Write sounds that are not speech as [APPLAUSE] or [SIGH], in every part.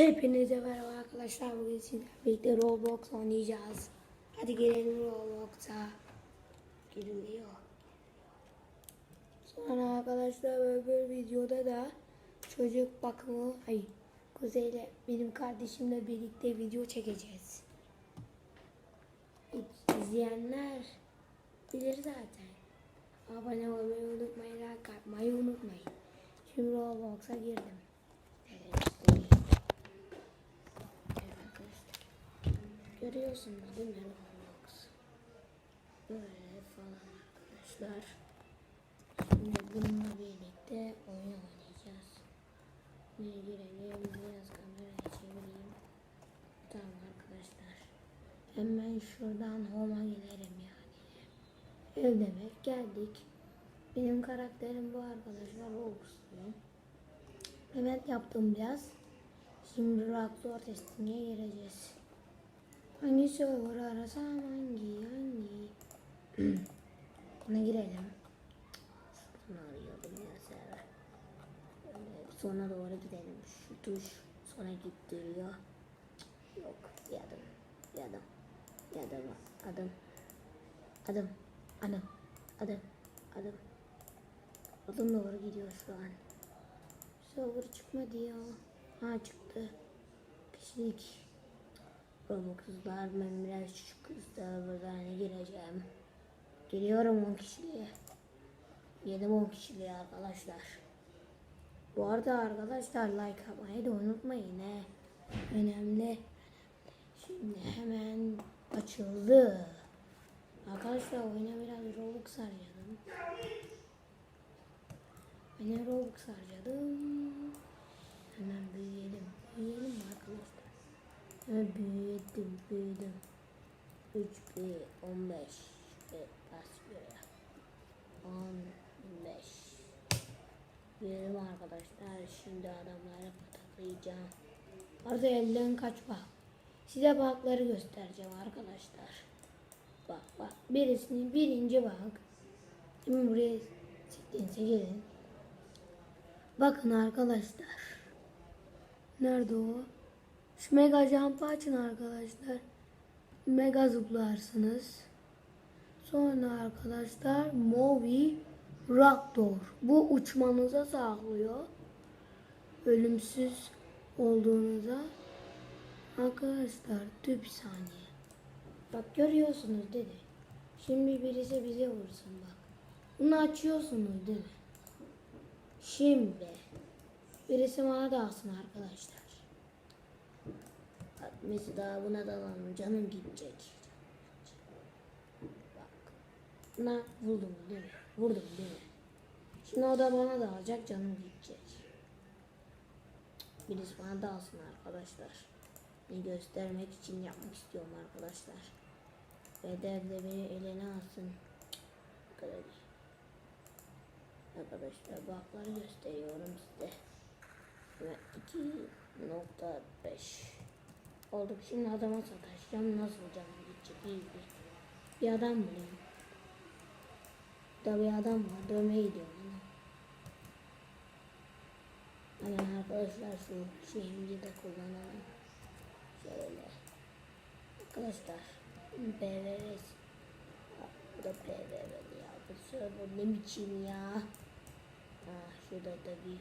Hepinize merhaba arkadaşlar. Bugün sizlerle birlikte Roblox oynayacağız. Hadi girelim Roblox'a. Giriliyor. Sonra arkadaşlar öbür videoda da çocuk bakımı, ay Kuzey'le benim kardeşimle birlikte video çekeceğiz. İzleyenler bilir zaten. Abone olmayı unutmayın, like unutmayın. Şimdi Roblox'a girdim. Evet, göstereyim. Evet arkadaşlar. Görüyorsunuz değil mi Roblox? Böyle falan arkadaşlar. Şimdi bununla birlikte oyun oynayacağız. Bir girelim, biraz kamerayı çevireyim. Tamam arkadaşlar. Hemen şuradan home'a gidelim yani. Ev demek geldik. Benim karakterim bu arkadaşlar Roblox'lu. Evet yaptım biraz. Şimdi reaktör testine gireceğiz. Hangi server arasam hangi hangi? [CLEARS THROAT] Buna girelim. Şunu. Böyle sona doğru gidelim. Şu tuş sona gittiriyor. Yok bir adım. Bir adım. Bir adım. Adım. Adım. Adım. Adım. Adım. Adım doğru gidiyor şu an. Server çıkmadı ya. Ha çıktı. Kişilik. Robux'lar ben biraz şu kız serverlarına gireceğim. Giriyorum 10 kişiliğe. Yedim 10 kişiliğe arkadaşlar. Bu arada arkadaşlar like atmayı da unutmayın he. Önemli. Şimdi hemen açıldı. Arkadaşlar oyuna biraz Robux harcadım. De Robux harcadım. Hemen büyüyelim. Büyüyelim mi arkadaşlar? Büyüdüm, büyüdüm. 3 bir 15 ve kaç bir 15 Büyüdüm arkadaşlar. Şimdi adamları pataklayacağım. Arada elden kaç bak. Size bakları göstereceğim arkadaşlar. Bak bak. Birisinin birinci bak. Şimdi buraya siktiğinize gelin. Bakın arkadaşlar. Nerede o? Şu mega jump açın arkadaşlar. Mega zıplarsınız. Sonra arkadaşlar Movi Raptor. Bu uçmanıza sağlıyor. Ölümsüz olduğunuza. Arkadaşlar tüp saniye. Bak görüyorsunuz dedi. Şimdi birisi bize vursun bak. Bunu açıyorsunuz değil mi? Şimdi birisi bana dalsın arkadaşlar. Mesela buna dalalım canım gidecek. Bak. Buna vurdum değil mi? Vurdum değil mi? Şimdi o da bana dalacak canım gidecek. Birisi bana dalsın arkadaşlar. Bunu göstermek için yapmak istiyorum arkadaşlar. Bedel beni eline alsın. Arkadaşlar. Arkadaşlar bakları gösteriyorum size. Ve 2.5 olduk. Şimdi adama sataşacağım. Nasıl canım gidecek iyi bir. Bir adam bulayım. Burada bir adam var. Dövmeye gidiyorum ona. Hemen arkadaşlar şu şeyimizi de kullanalım. Şöyle. Arkadaşlar. BVS. Bu da PVV ya. Bu server ne biçim ya. Ha, şurada da bir.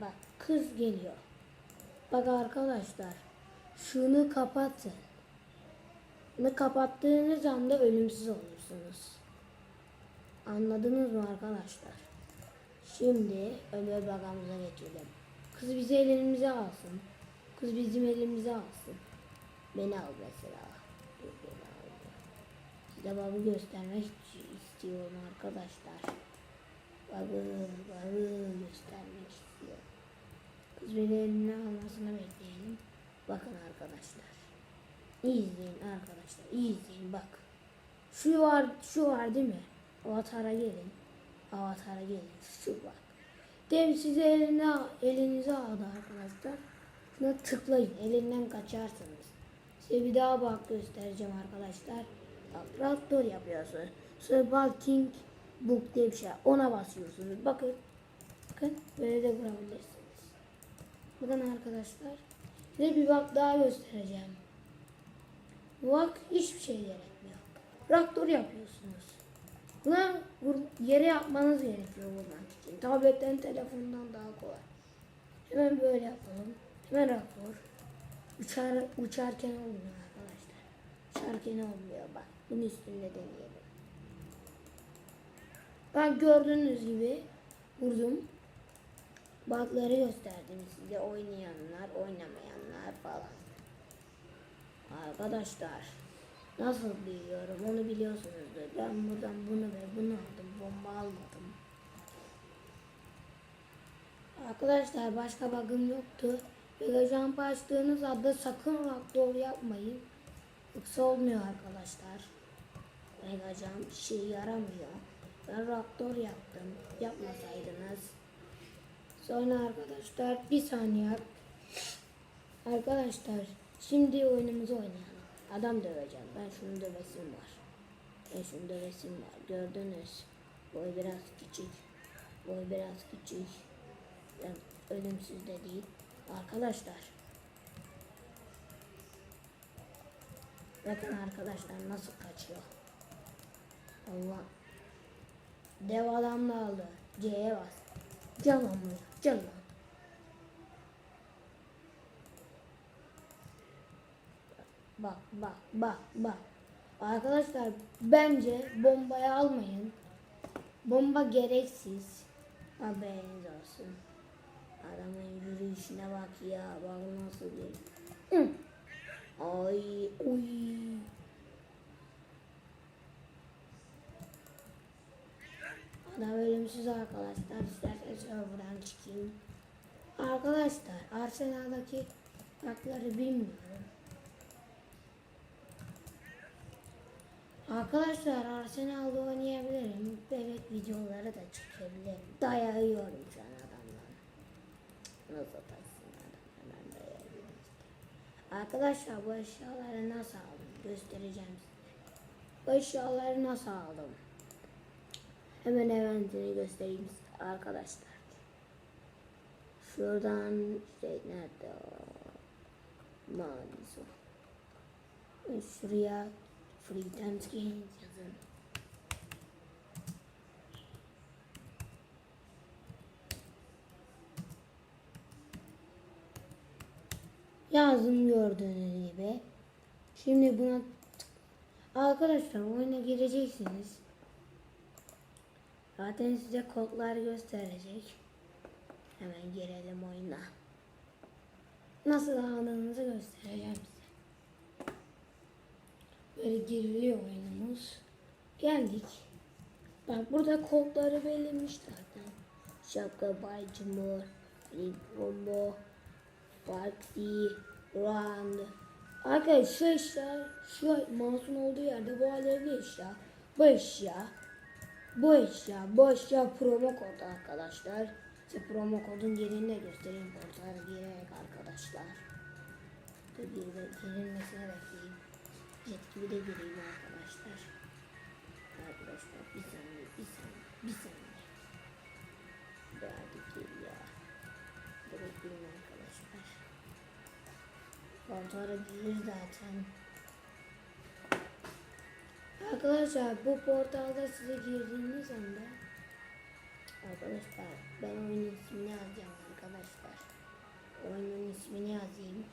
Bak kız geliyor. Bak arkadaşlar. Şunu kapatın. Bunu kapattığınız anda ölümsüz olursunuz. Anladınız mı arkadaşlar? Şimdi öbür bakamıza geçelim. Kız bizi elimize alsın. Kız bizim elimize alsın. Beni al mesela. Beni al. Size babı göstermek istiyorum arkadaşlar. Babı, babı göstermek istiyorum. Eline almasını bekleyelim. Bakın arkadaşlar. İyi izleyin arkadaşlar. İyi izleyin bak. Şu var, şu var değil mi? Avatara gelin. Avatara gelin. Şu bak. Dev size eline, elinize aldı arkadaşlar. Şuna tıklayın. Elinden kaçarsınız. Size bir daha bak göstereceğim arkadaşlar. Bak traktör yapıyorsun. Survival Book diye bir şey. Ona basıyorsunuz. Bakın. Bakın. Böyle de vurabilirsiniz. Bakın arkadaşlar. Size bir bak daha göstereceğim. Bu bak hiçbir şey gerekmiyor. Traktör yapıyorsunuz. Buna yere yapmanız gerekiyor vurmak için. Tabletten, telefondan daha kolay. Hemen böyle yapalım. Hemen rapor. Uçar, uçarken olmuyor arkadaşlar. Uçarken olmuyor bak. Bunun üstünde deneyelim. Bak gördüğünüz gibi vurdum. Bug'ları gösterdim size. Oynayanlar, oynamayanlar falan. Arkadaşlar nasıl biliyorum onu biliyorsunuzdur. Ben buradan bunu ve bunu aldım. Bomba almadım. Arkadaşlar başka bug'ım yoktu. Mega jump açtığınız anda sakın raptor yapmayın. Yoksa olmuyor arkadaşlar. Mega jump işe yaramıyor. Ben raptor yaptım. Yapmasaydınız. Sonra arkadaşlar bir saniye. Arkadaşlar şimdi oyunumuzu oynayalım. Adam döveceğim. Ben şunu dövesim var. Ben şunu dövesim var. Gördünüz. Boy biraz küçük. Boy biraz küçük. Ben ölümsüz de değil. Arkadaşlar. Bakın arkadaşlar nasıl kaçıyor. Allah. Dev adam da aldı. C'ye bas. Can lan buraya. Can lan. Bak bak bak bak. Arkadaşlar bence bombayı almayın. Bomba gereksiz. Haberiniz olsun. Adamın yürüyüşüne bak ya. Bak nasıl. Hı. Ay uy. Adam ölümsüz arkadaşlar. İsterseniz serverdan çıkayım. Arkadaşlar Arsenal'daki hakları bilmiyorum. Arkadaşlar Arsenal'da oynayabilirim. Evet videoları da çekebilirim. Dayağı yiyorum şu an adamdan. Nasıl atarsın adam hemen dayayabilirim işte. Arkadaşlar bu eşyaları nasıl aldım göstereceğim size. Bu eşyaları nasıl aldım? Hemen eventini göstereyim size arkadaşlar. Şuradan şey nerede? Maalesef. Şuraya Free Dance Games yazın. Yazdım gördüğünüz gibi. Şimdi buna Arkadaşlar oyuna gireceksiniz. Zaten size kodlar gösterecek. Hemen girelim oyuna. Nasıl aldığınızı göstereceğim size. Böyle giriliyor oyunumuz. Geldik. Bak burada kodları belirmiş zaten. Şapka Bay Cumhur, Combo, Foxy, Round. Arkadaşlar şu eşya, şu mouse'un olduğu yerde bu alevli eşya, bu eşya, bu eşya, bu eşya promo kod arkadaşlar. Size promo kodun yerini de göstereyim portala girerek arkadaşlar. De girilmesine bekleyeyim. Jet de gireyim arkadaşlar. Arkadaşlar bir saniye, bir saniye, bir saniye. Gel ya. Bırakayım arkadaşlar. Portala girir zaten. Arkadaşlar bu portalda size girdiğiniz anda Arkadaşlar ben oyunun ismini yazacağım arkadaşlar. Oyunun ismini yazayım.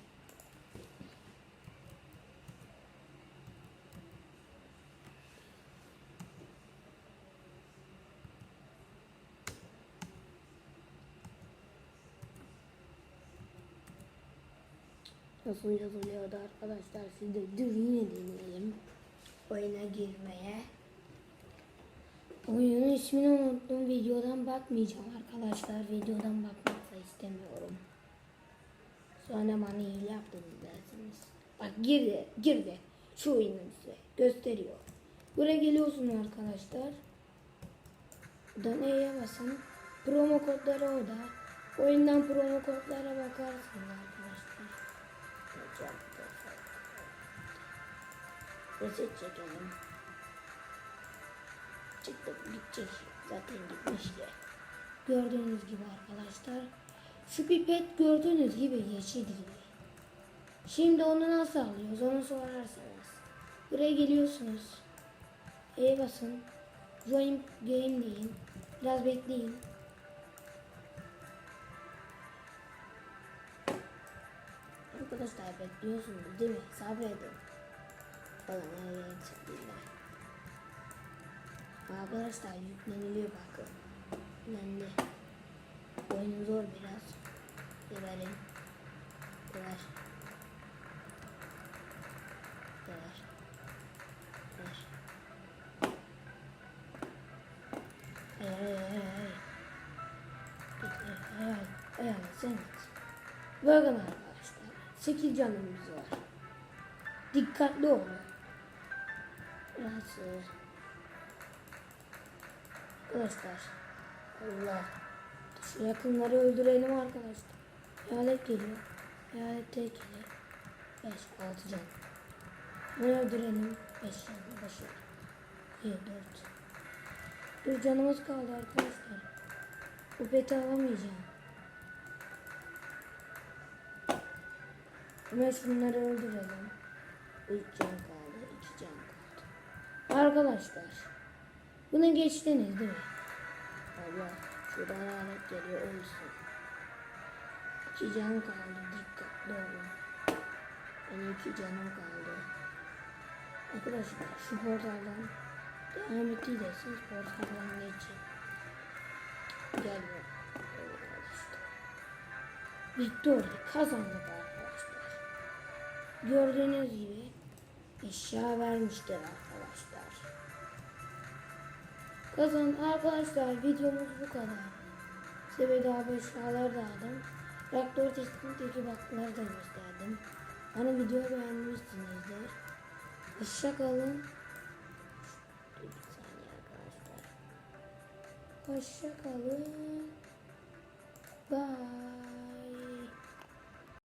Nasıl yazılıyordu arkadaşlar siz de yine deneyelim. Oyuna girmeye. Oyunun ismini unuttum. Videodan bakmayacağım arkadaşlar. Videodan bakmak da istemiyorum. Sonra bana hile yaptınız dersiniz. Bak girdi, girdi. Şu oyunu size gösteriyor. Buraya geliyorsun arkadaşlar. Buradan E'ye basın. Promo kodları orada. Oyundan promo kodlara bakarsınız Reset çekelim. Çıktı gidecek. Zaten gitmişti. Gördüğünüz gibi arkadaşlar. Şu pipet gördüğünüz gibi yeşil gibi. Şimdi onu nasıl alıyoruz onu sorarsanız. Buraya geliyorsunuz. E basın. Join game deyin. Biraz bekleyin. Arkadaşlar bekliyorsunuz değil mi? Sabredin. Falan evet. Bismillah. Arkadaşlar yükleniliyor bakın. Yüklendi. Oyun zor biraz. Görelim. Ver. Ver. Ver. Hayır hayır hayır hayır. Git hayır hayır hayır hayır sen git. Bakın arkadaşlar. 8 canımız var. Dikkatli olun. E, Arkadaşlar. Allah. Şu yakınları öldürelim arkadaşlar. Hayalet geliyor. Hayalet tek geliyor. 5, 6 can. Bunu öldürelim. 5 can. 5 1, 4. Bir canımız kaldı arkadaşlar. Bu peti alamayacağım. Hemen şunları öldürelim. 3 can kaldı. 2 can kaldı. Arkadaşlar. Bunu geçtiniz değil mi? Allah. Şuradan lanet geliyor ölsün. İki can kaldı. Dikkatli olun. Benim iki canım kaldı. Arkadaşlar şu portaldan devam ettiyseniz portaldan geçin. Gel. Arkadaşlar. Victory kazandık arkadaşlar. Gördüğünüz gibi eşya vermiştir arkadaşlar. Kazan arkadaşlar videomuz bu kadar. Size bedava eşyalar da aldım. Reaktör testindeki bakımları da gösterdim. Hani videoyu beğenmişsinizdir. Hoşça kalın. Dur bir saniye arkadaşlar. Hoşça kalın. Bye.